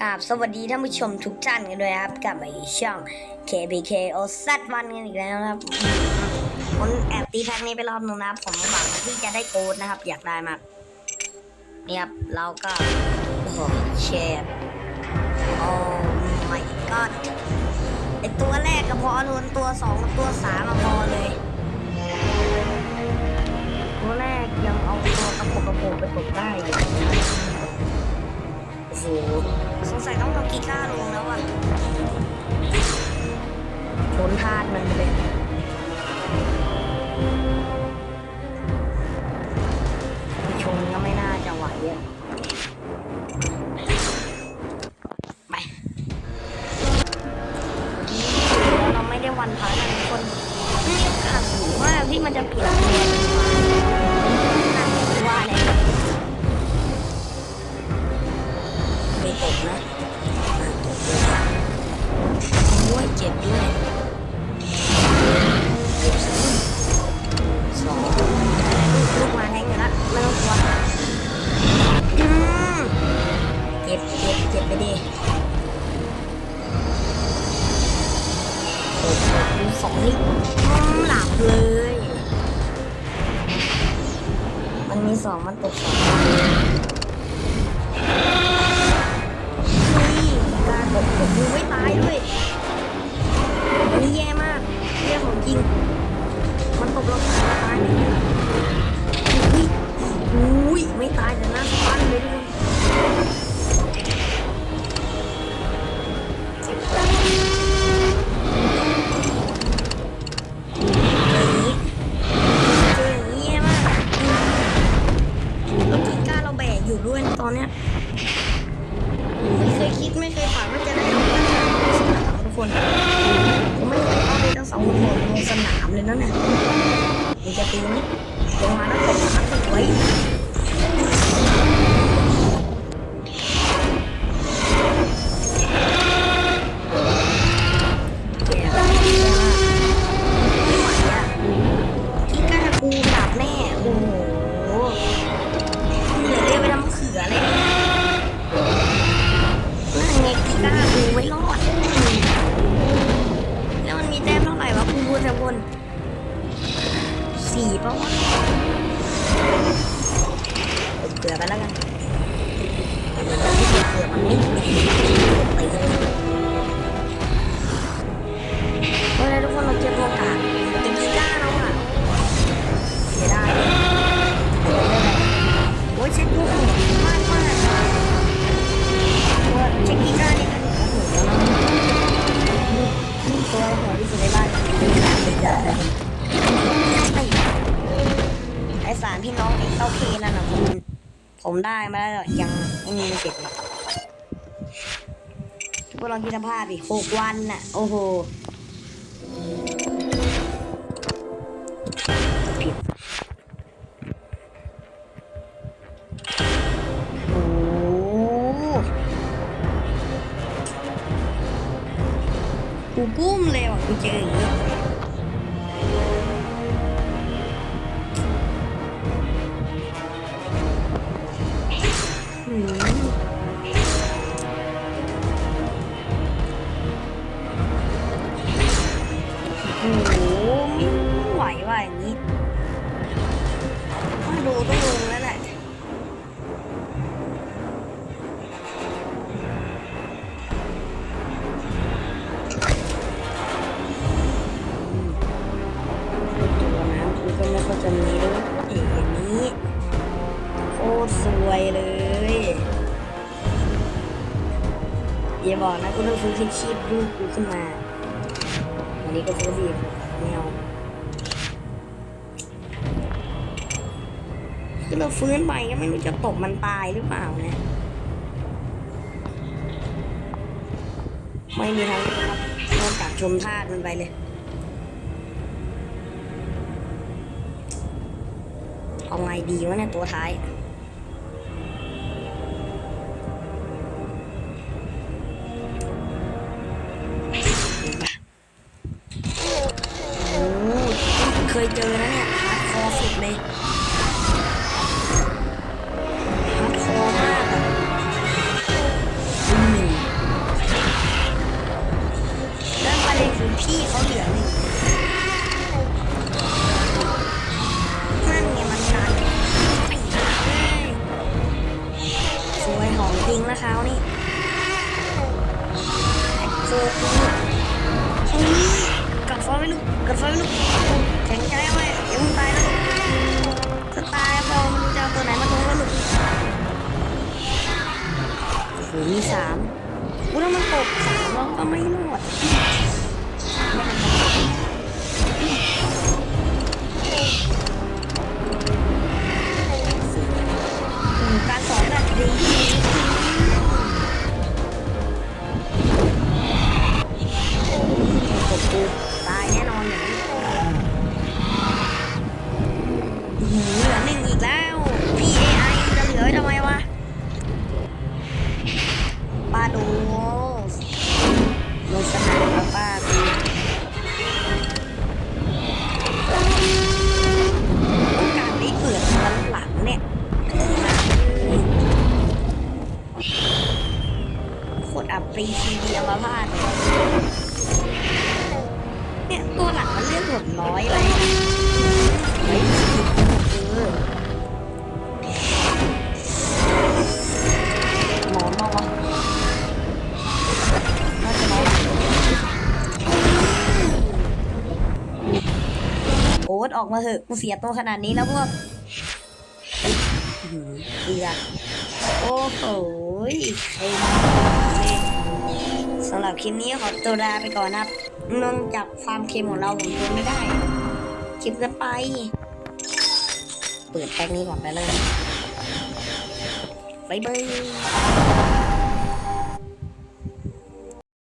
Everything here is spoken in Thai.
กราบสวัสดีท่านผู้ชมทุกท่านกันด้วยครับ กลับมาอีกช่อง KBK o z 1กันอีกแล้วนะครับผมแอบตีแพ็กนี้ไปรอบนึงนะผมหวังที่จะได้โกดนะครับ อยากได้มากนี่ครับเราก็โอ้โหเชฟโอ้ my god ไอตัวแรกก็พอทนตัวสองตัวสามพอเลย งสัยต้องทำกีก้าลงแล้วอะชนพาดมันไปเลยชนก็ไม่น่าจะไหวอะไปเราไม่ได้วันพักนะทุกคนมีโอกาสสูงมากที่มันจะเปลี่ยน เจ็บไปดิโอ้โหสองนี่หลับเลย มันมีสองมันตกสอง อยู่ด้วยนะตอนเนี้ยไม่เคยคิดไม่เคยฝันว่าจะได้เอาตั้งแต่ลงสนามทุกคนผมไม่เคยเอาไปตั้งสองคนลงสนามเลยนะเนี่ยมันจะตีไหมลงมาแล้วตกน้ำสว นแถวบนสี่ปะวะเกือไปแล้วกันเอาเกลือเกลือมันไม่ไปเลย ผมได้มาแล้วยังยังมีเสร็จเลยทุกคนลองคิดสภาพดิหกวันน่ะ โอ้โหผิดโอ้โหกูกุ้มเลยว่ะกูเจออย่างนี้ โอ้โหไม่ไหวว่ะอย่างนี้ถ้าดูต้องลงแล้วแหละตัวน้ำคือก็ไม่ค่อยจะมีด้วยอย่างนี้ โคตรสวยเลย อย่าบอกนะกูต้องซื้อที่ชีพลูกกูขึ้นมาวันนี้ก็ซื้อสิแมวคือเราฟื้นไปก็ไม่รู้จะตกมันตายหรือเปล่านะ ไม่มีทางเลือกครับนอกจากชมท่ามันไปเลยเอาไงดีวะเนี่ยตัวท้าย คยเจอนะเนี่ยฮาร์ดคอร์สุดเลยฮาร์ดคอร์มากอะนึ่งแล้วประเด็นคือพี่เขาเหลือนี่งนั่นไงมันชันสวยหอมจริงนะเช้านี่โคตร Gott, Gott, Gott, ฟ้าไ Gott, Gott, Gott, Gott, แข็งใจไว้เดี๋ยวมึงตายแล้วจะตายพอมันจะเอาตัวไหนมาลงแล้วลุกโอ้โหมีสามกูถ้ามันตกสามเราก็ไม่รอดการสอนแบบดี ตรอับปรีซีดีอัมพาตเลยเนี่ยตัวหลังมันเลือดหดน้อยเลยเฮ้ยเออหมอนมาวะน่าจะนอนโอ๊ตออกมาเถอะกูเสียตัวขนาดนี้แล้วพวกอื้อหือโอ้โหเค็ สำหรับคลิปนี้ขอตัวลาไปก่อนนะครับเนื่องจากความเค็มของเราผมทนไม่ได้ คลิปจะไป เปิดแพ็กนี้ก่อนไปเลยบายบาย